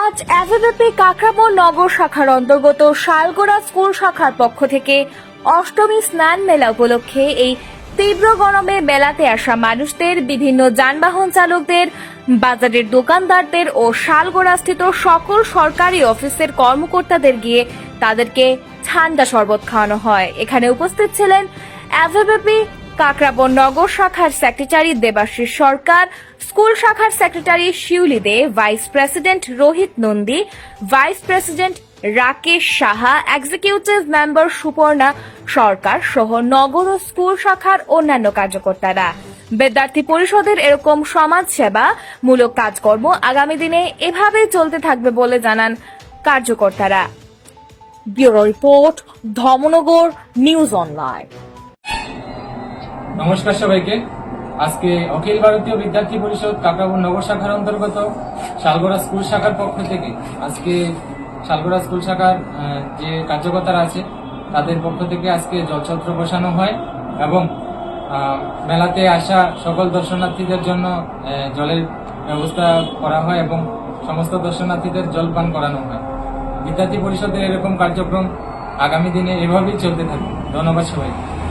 আজ এভেবেপি কাকরাবন নগর শাখার অন্তর্গত শালগোড়া স্কুল শাখার পক্ষ থেকে অষ্টমী স্নান মেলা উপলক্ষে এই তীব্র গরমে মেলাতে আসা মানুষদের, বিভিন্ন যানবাহন চালকদের, বাজারের দোকানদারদের ও শালগোড়াস্থিত সকল সরকারি অফিসের কর্মকর্তাদের গিয়ে তাদেরকে ঠান্ডা শরবত খাওয়ানো হয়। এখানে উপস্থিত ছিলেন অ্যাভেবেপি কাকরাবন নগর শাখার সেক্রেটারি দেবাশিস সরকার, স্কুল শাখার secretary Shiuli De, vice president Rohit Nandi, vice president Rakesh Saha, executive member Suparna Sarkar সহ নগর ও স্কুল শাখার অন্যান্য কার্যকর্তারা। বিদ্যার্থী পরিষদের এরকম সমাজ সেবা মূলক কাজকর্ম আগামী দিনে এভাবে চলতে থাকবে বলে জানান কার্যকর্তারা। Bureau report Dharmanagar news online. নমস্কার সবাইকে। আজকে অখিল ভারতীয় বিদ্যার্থী পরিষদ কাকরাবন নগর শাখার অন্তর্গত শালগড়া স্কুল শাখার পক্ষ থেকে আজকে শালগড়া স্কুল শাখার যে কার্যকর্তারা আছে, তাদের পক্ষ থেকে আজকে জলছত্র বসানো হয় এবং মেলাতে আসা সকল দর্শনার্থীদের জন্য জলের ব্যবস্থা করা হয় এবং সমস্ত দর্শনার্থীদের জল পান করানো হয়। বিদ্যার্থী পরিষদের এরকম কার্যক্রম আগামী দিনে এভাবেই চলতে থাকবে। ধন্যবাদ সবাইকে।